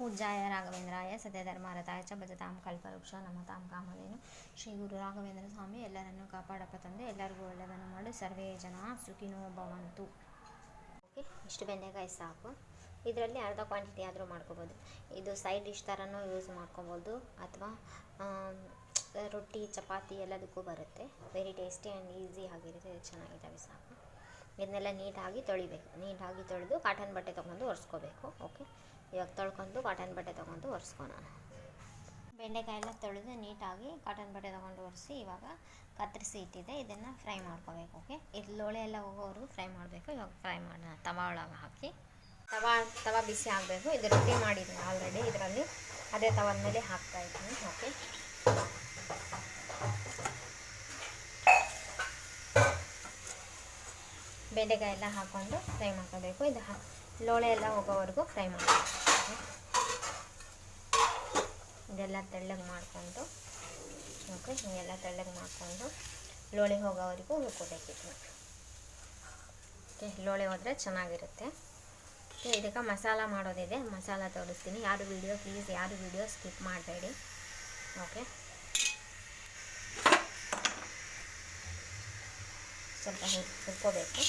ಪೂಜಾಯ ರಾಘವೇಂದ್ರಾಯ ಸತ್ಯಧರ್ಮಾರತಾಯ ಚ ಭಜತಾಂ ಕಲ್ಪವೃಕ್ಷ ನಮತಾಂ ಕಾಮಧೇನು. ಶ್ರೀ ಗುರು ರಾಘವೇಂದ್ರ ಸ್ವಾಮಿ ಎಲ್ಲರನ್ನು ಕಾಪಾಡಪ್ಪ ತಂದೆ, ಎಲ್ಲರಿಗೂ ಒಳ್ಳೆಯದನ್ನು ಮಾಡಿ, ಸರ್ವೇ ಜನ ಸುಖಿನೋ ಭವಂತು. ಓಕೆ, ಇಷ್ಟು ಬೆಂಡೆಕಾಯಿ ಸಾಕು. ಇದರಲ್ಲಿ ಅರ್ಧ ಕ್ವಾಂಟಿಟಿ ಆದರೂ ಮಾಡ್ಕೋಬೋದು. ಇದು ಸೈಡ್ ಡಿಶ್ ಥರನೂ ಯೂಸ್ ಮಾಡ್ಕೋಬೋದು, ಅಥವಾ ರೊಟ್ಟಿ, ಚಪಾತಿ ಎಲ್ಲದಕ್ಕೂ ಬರುತ್ತೆ. ವೆರಿ ಟೇಸ್ಟಿ ಆ್ಯಂಡ್ ಈಸಿ ಆಗಿರುತ್ತೆ, ಇದು ಚೆನ್ನಾಗಿದ್ದಾವೆ ಸಾಕು. ಇದನ್ನೆಲ್ಲ ನೀಟಾಗಿ ತೊಳಿಬೇಕು. ನೀಟಾಗಿ ತೊಳೆದು ಕಾಟನ್ ಬಟ್ಟೆ ತೊಗೊಂಡು ಒರೆಸ್ಕೋಬೇಕು, ಓಕೆ. ಇವಾಗ ತೊಳ್ಕೊಂಡು ಕಾಟನ್ ಬಟ್ಟೆ ತೊಗೊಂಡು ಒರೆಸ್ಕೊಳೋಣ. ಬೆಂಡೆಕಾಯಿ ಎಲ್ಲ ತೊಳೆದು ನೀಟಾಗಿ ಕಾಟನ್ ಬಟ್ಟೆ ತೊಗೊಂಡು ಒರೆಸಿ ಇವಾಗ ಕತ್ತರಿಸಿ ಇಟ್ಟಿದೆ. ಇದನ್ನು ಫ್ರೈ ಮಾಡ್ಕೋಬೇಕು ಓಕೆ ಇದು ಲೋಳೆ ಎಲ್ಲ ಹೋಗೋವರೆಗೂ ಫ್ರೈ ಮಾಡಬೇಕು. ಇವಾಗ ಫ್ರೈ ಮಾಡೋಣ. ತವಾ ಒಳಗೆ ಹಾಕಿ. ತವಾ ತವಾ ಬಿಸಿ ಆಗಬೇಕು. ಇದು ರೊಟ್ಟಿ ಮಾಡಿದ್ದೀನಿ ಆಲ್ರೆಡಿ ಇದರಲ್ಲಿ ಅದೇ ತವದ ಮೇಲೆ ಹಾಕ್ತಾ ಇದ್ದೀನಿ ಓಕೆ ಬೆಂಡೆಕಾಯಿ ಎಲ್ಲ ಹಾಕ್ಕೊಂಡು ಫ್ರೈ ಮಾಡ್ಕೋಬೇಕು. ಇದು ಲೋಳೆ ಎಲ್ಲ ಹೋಗೋವರೆಗೂ ಫ್ರೈ ಮಾಡಬೇಕು ಇದೆಲ್ಲ ತೆಳ್ಳಗೆ ಮಾಡಿಕೊಂಡು ಓಕೆ ಹೀಗೆಲ್ಲ ತೆಳ್ಳಗೆ ಮಾಡಿಕೊಂಡು, ಲೋಳೆ ಹೋಗೋವರೆಗೂ ಹುರ್ಕೋಬೇಕಿತ್ತು ಓಕೆ ಲೋಳೆ ಹೋದರೆ ಚೆನ್ನಾಗಿರುತ್ತೆ. ಓಕೆ ಇದಕ್ಕೆ ಮಸಾಲ ಮಾಡೋದಿದೆ, ಮಸಾಲ ತೋರಿಸ್ತೀನಿ ಯಾರು ವಿಡಿಯೋ ಪ್ಲೀಸ್ ಯಾರು ವಿಡಿಯೋ ಸ್ಕಿಪ್ ಮಾಡಬೇಡಿ. ಓಕೆ ಸ್ವಲ್ಪ ಹುರ್ ಹುರ್ಕೋಬೇಕು.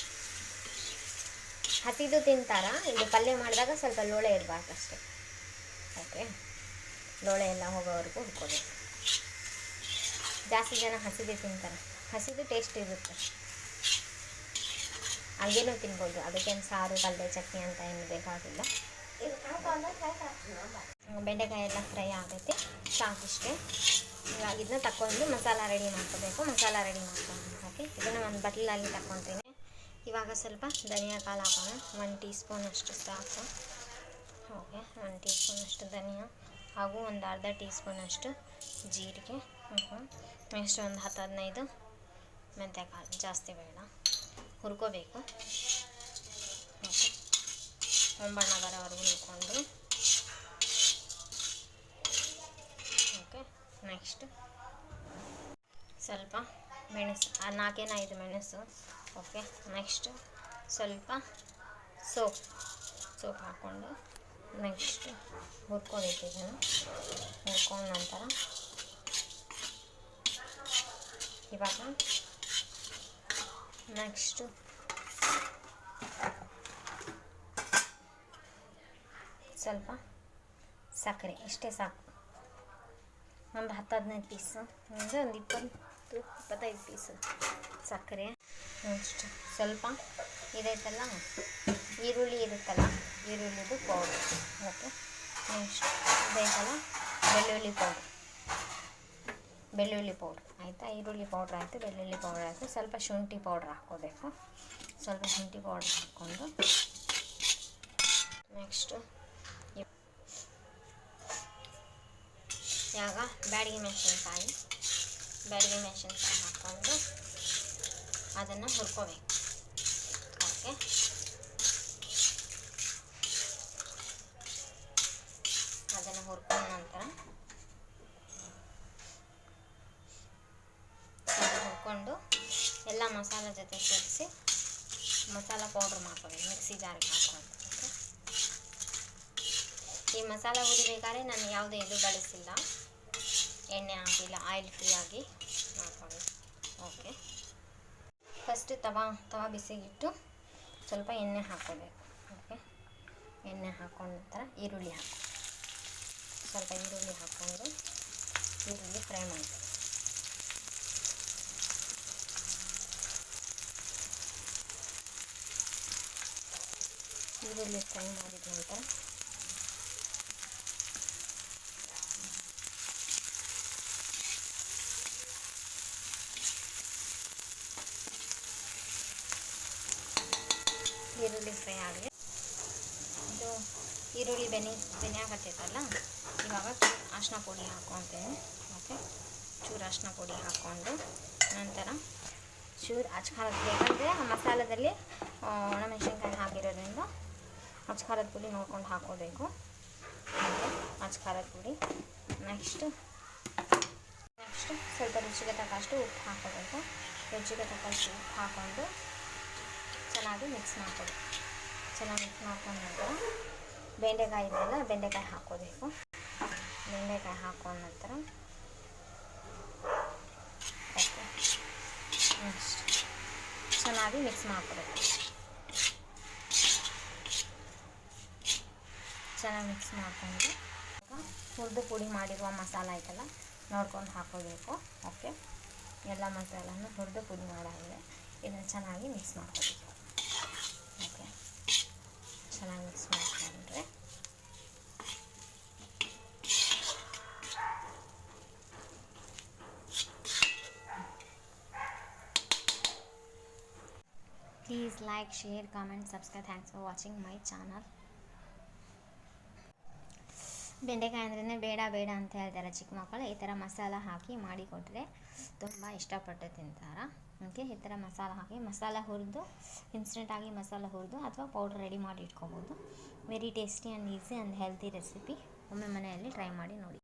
ಹಸಿದು ತಿಂತಾರ? ಇದು ಪಲ್ಯ ಮಾಡಿದಾಗ ಸ್ವಲ್ಪ ಲೋಳೆ ಇರಬಾರ್ದು ಅಷ್ಟೇ. ಓಕೆ ಲೋಳೆ ಎಲ್ಲ ಹೋಗೋವರೆಗೂ ಹುಡ್ಕೋಬೇಕು ಜಾಸ್ತಿ ಜನ ಹಸಿದು ತಿಂತಾರೆ. ಹಸಿದು ಟೇಸ್ಟ್ ಇರುತ್ತೆ. ಹಾಗೇನೂ ತಿನ್ಬೋದು. ಅದಕ್ಕೇನು ಸಾರು, ಪಲ್ಯ, ಚಟ್ನಿ ಅಂತ ಏನು ಬೇಕಾಗಿಲ್ಲ. ಬೆಂಡೆಕಾಯಿ ಎಲ್ಲ ಫ್ರೈ ಆಗೈತೆ ಸಾಕಿಷ್ಟೇ ಇವಾಗ ಇದನ್ನ ತಗೊಂಡು ಮಸಾಲ ರೆಡಿ ಮಾಡ್ಕೋಬೇಕು. ಮಸಾಲ ರೆಡಿ ಮಾಡ್ಕೊಂಡು ಹಾಕಿ ಇದನ್ನು ಒಂದು ಬಟ್ಲಲ್ಲಿ ತಗೊತೀನಿ ಇವಾಗ ಸ್ವಲ್ಪ ಧನಿಯಾ ಕಾಳು ಹಾಕೋಣ. ಒನ್ ಟೀ ಸ್ಪೂನ್ ಅಷ್ಟು ಸಾಕು. ಓಕೆ ಒನ್ ಟೀ ಸ್ಪೂನ್ ಅಷ್ಟು ಧನಿಯಾ ಹಾಗೂ ಒಂದು ಅರ್ಧ ಟೀ ಸ್ಪೂನ್ ಅಷ್ಟು ಜೀರಿಗೆ. ನೆಕ್ಸ್ಟ್ ಒಂದು ಹತ್ತು ಹದಿನೈದು ಮೆಂತ್ಯಕಾಳು. ಜಾಸ್ತಿ ಬೇಡ. ಹುರ್ಕೋಬೇಕು. ಓಕೆ. ಒಂಬಣ್ಣ ಬರೋವರೆಗೂ ಹುರ್ಕೊಂಡು ಓಕೆ, ನೆಕ್ಸ್ಟ್ ಸ್ವಲ್ಪ ಮೆಣಸು ಆ ನಾಲ್ಕೇನ ಐದು ಮೆಣಸು. ಓಕೆ ನೆಕ್ಸ್ಟ್ ಸ್ವಲ್ಪ ಸೋಪ್ ಸೋಪ್ ಹಾಕ್ಕೊಂಡು ನೆಕ್ಸ್ಟ್ ಹುರ್ಕೋಬೇಕು ಇದನ್ನು ಹುರ್ಕೊಂಡ ನಂತರ ಇವಾಗ ನೆಕ್ಸ್ಟು ಸ್ವಲ್ಪ ಸಕ್ಕರೆ, ಇಷ್ಟೇ ಸಾಕು. ಒಂದು ಹತ್ತು ಹದಿನೈದು ಪೀಸು ಅಂದರೆ ಒಂದು ಇಪ್ಪತ್ತು, ಇಪ್ಪತ್ತೈದು ಪೀಸು ಸಕ್ಕರೆ. ನೆಕ್ಸ್ಟ್ ಸ್ವಲ್ಪ ಇದೈತಲ್ಲ? ಈರುಳ್ಳಿ ಇರುತ್ತಲ್ಲ? ಈರುಳ್ಳಿದು ಪೌಡ್ರ್ ಓಕೆ? ನೆಕ್ಸ್ಟ್ ಇದೈತಲ್ಲ? ಬೆಳ್ಳುಳ್ಳಿ ಪೌಡ್ರ್ ಬೆಳ್ಳುಳ್ಳಿ ಪೌಡ್ರ್ ಆಯಿತಾ? ಈರುಳ್ಳಿ ಪೌಡ್ರ್ ಆಯಿತು, ಬೆಳ್ಳುಳ್ಳಿ ಪೌಡ್ರ್ ಆಯಿತು. ಸ್ವಲ್ಪ ಶುಂಠಿ ಪೌಡ್ರ್ ಹಾಕೋಬೇಕು ಸ್ವಲ್ಪ ಶುಂಠಿ ಪೌಡ್ರ್ ಹಾಕ್ಕೊಂಡು. ನೆಕ್ಸ್ಟು ಯಾವಾಗ? ಬ್ಯಾಡಗಿ ಮೆಣಸಿನ್ಕಾಯಿ. ಬ್ಯಾಡಗಿ ಮೆಣಸಿನ್ಕಾಯಿ ಹಾಕ್ಕೊಂಡು. ಅದನ್ನು ಹುರ್ಕೋಬೇಕು. ಓಕೆ? ಅದನ್ನು ಹುರ್ಕೊಂಡ ನಂತರ ಹುರ್ಕೊಂಡು ಎಲ್ಲ ಮಸಾಲ ಜೊತೆ ಸೇರಿಸಿ ಮಸಾಲ ಪೌಡ್ರ್ ಮಾಡ್ಕೋಬೇಕು, ಮಿಕ್ಸಿ ಜಾರಿಗೆ ಹಾಕೊಂಡು ಈ ಮಸಾಲ ಹುರಿಬೇಕಾದ್ರೆ ನಾನು ಯಾವುದೇ ಇದು ಬಳಸಿಲ್ಲ. ಎಣ್ಣೆ ಹಾಕಿಲ್ಲ, ಆಯಿಲ್ ಫ್ರೀ ಆಗಿ ಮಾಡ್ಕೊಳ್ಳಿ ಓಕೆ? ಫಸ್ಟ್ ತವಾ ತವಾ ಬಿಸಿಗಿಟ್ಟು ಸ್ವಲ್ಪ ಎಣ್ಣೆ ಹಾಕೋಬೇಕು ಓಕೆ ಎಣ್ಣೆ ಹಾಕೊಂಡ ನಂತರ ಈರುಳ್ಳಿ ಹಾಕಿ. ಸ್ವಲ್ಪ ಈರುಳ್ಳಿ ಹಾಕೊಂಡು ಈರುಳ್ಳಿ ಫ್ರೈ ಮಾಡಿ ಈರುಳ್ಳಿ ಫ್ರೈ ಮಾಡಿದ ನಂತರ ಈರುಳ್ಳಿ ಫ್ರೈ ಆಗಲಿ ಇದು ಈರುಳ್ಳಿ ಬೆನಿ ಬೆನೆ ಆಗತ್ತೈತಲ್ಲ ಇವಾಗ ಅರಿಶಿನ ಪುಡಿ ಹಾಕ್ಕೊತೀನಿ ಓಕೆ ಚೂರು ಅರಿಶಿನ ಪುಡಿ ಹಾಕ್ಕೊಂಡು ನಂತರ ಚೂರು ಅಚ್ಕಾರದ ಬೇಕಂದರೆ ಮಸಾಲದಲ್ಲಿ ಒಣಮೆಣಸಿನ್ಕಾಯಿ ಹಾಕಿರೋದ್ರಿಂದ ಅಚ್ಕಾರದ ಪುಡಿ ನೋಡ್ಕೊಂಡು ಹಾಕೋಬೇಕು. ಅಚ್ಕಾರದ ಪುಡಿ ನೆಕ್ಸ್ಟ್ ನೆಕ್ಸ್ಟ್ ಸ್ವಲ್ಪ ರುಚಿಗೆ ತಕ್ಕಷ್ಟು ಉಪ್ಪು ಹಾಕೋಬೇಕು. ರುಚಿಗೆ ತಕ್ಕಷ್ಟು ಉಪ್ಪು ಹಾಕ್ಕೊಂಡು ಚೆನ್ನಾಗಿ ಮಿಕ್ಸ್ ಮಾಡ್ಕೊಬೇಕು. ಚೆನ್ನಾಗಿ ಮಿಕ್ಸ್ ಮಾಡ್ಕೊಂಡ ನಂತರ ಬೆಂಡೆಕಾಯಿ ಇದೆಯಲ್ಲ, ಬೆಂಡೆಕಾಯಿ ಹಾಕೋಬೇಕು. ಬೆಂಡೆಕಾಯಿ ಹಾಕೊಂಡ ನಂತರ ಓಕೆ ಚೆನ್ನಾಗಿ ಮಿಕ್ಸ್ ಮಾಡ್ಕೊಬೇಕು. ಚೆನ್ನಾಗಿ ಮಿಕ್ಸ್ ಮಾಡ್ಕೊಂಡು ಹುರಿದು ಪುಡಿ ಮಾಡಿರುವ ಮಸಾಲ ಐತಲ್ಲ, ನೋಡ್ಕೊಂಡು ಹಾಕೋಬೇಕು. ಓಕೆ ಎಲ್ಲ ಮಸಾಲನ್ನು ಹುರಿದು ಪುಡಿ ಮಾಡಾಗಿದೆ ಇದನ್ನು ಚೆನ್ನಾಗಿ ಮಿಕ್ಸ್ ಮಾಡ್ಕೋಬೇಕು. ಚೆನ್ನಾಗಿ ಮಿಕ್ಸ್ ಮಾಡ್ಕೊಂಡ್ರೆ please like share comment subscribe thanks for watching my channel ಬೆಂಡೆಕಾಯಿ ಅಂದ್ರೇ ಬೇಡ ಬೇಡ ಅಂತ ಹೇಳ್ತಾರೆ ಚಿಕ್ಕ ಮಕ್ಕಳು. ಈ ಥರ ಮಸಾಲ ಹಾಕಿ ಮಾಡಿಕೊಟ್ರೆ ತುಂಬ ಇಷ್ಟಪಟ್ಟು ತಿಂತಾರೆ. ಓಕೆ ಈ ಥರ ಮಸಾಲ ಹಾಕಿ ಮಸಾಲ ಹುರಿದು ಇನ್ಸ್ಟೆಂಟಾಗಿ ಮಸಾಲ ಹುರಿದು ಅಥವಾ ಪೌಡ್ರ್ ರೆಡಿ ಮಾಡಿ ಇಟ್ಕೊಬೋದು. Very tasty and easy and healthy recipe ಒಮ್ಮೆ ಮನೆಯಲ್ಲಿ ಟ್ರೈ ಮಾಡಿ ನೋಡಿ.